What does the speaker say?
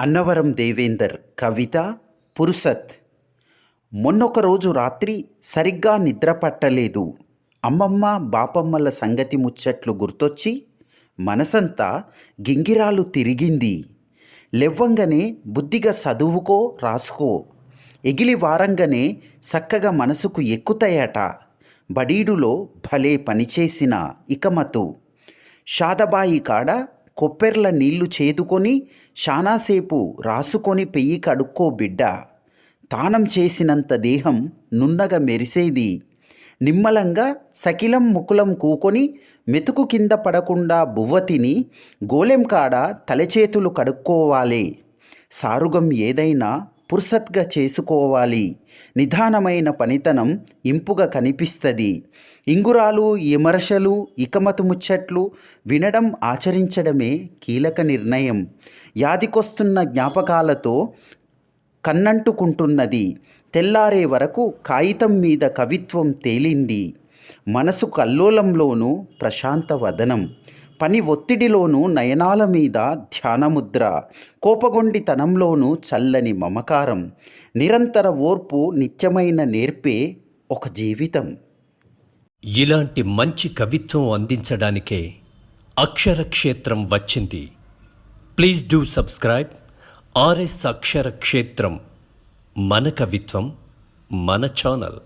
అన్నవరం దేవేందర్ కవిత పురుసత్. మొన్నొక రోజు రాత్రి సరిగ్గా నిద్ర పట్టలేదు. అమ్మమ్మ బాపమ్మల సంగతి ముచ్చట్లు గుర్తొచ్చి మనసంతా గింగిరాలు తిరిగింది. లెవ్వంగానే బుద్ధిగా చదువుకో రాసుకో. ఎగిలి వారంగానే చక్కగా మనసుకు ఎక్కుతాయట. బడీడులో భలే పనిచేసిన ఇకమతు. షాదబాయి కాడ కొప్పెర్ల నీళ్ళు చేదుకొని శానాసేపు రాసుకొని పెయ్యి కడుక్కో బిడ్డ. తానం చేసినంత దేహం నున్నగా మెరిసేది. నిమ్మలంగా సకిలం ముకులం కూకొని మెతుకు కింద పడకుండా బువ్వ తిని గోలెం కాడ తలచేతులు కడుక్కోవాలి. సారుగం ఏదైనా పుర్సత్గా చేసుకోవాలి. నిదానమైన పనితనం ఇంపుగా కనిపిస్తుంది. ఇంగురాలు విమర్శలు ఇకమతు ముచ్చట్లు వినడం ఆచరించడమే కీలక నిర్ణయం. యాదికొస్తున్న జ్ఞాపకాలతో కన్నంటుకుంటున్నది. తెల్లారే వరకు కాగితం మీద కవిత్వం తేలింది. మనసు కల్లోలంలోనూ ప్రశాంత వదనం. పని ఒత్తిడిలోనూ నయనాల మీద ధ్యానముద్ర కోపగొండితనంలోనూ చల్లని మమకారం నిరంతర ఓర్పు నిత్యమైన నేర్పే ఒక జీవితం. ఇలాంటి మంచి కవిత్వం అందించడానికే అక్షరక్షేత్రం వచ్చింది. Please do subscribe RS Aksharakshetram మన కవిత్వం మన ఛానల్.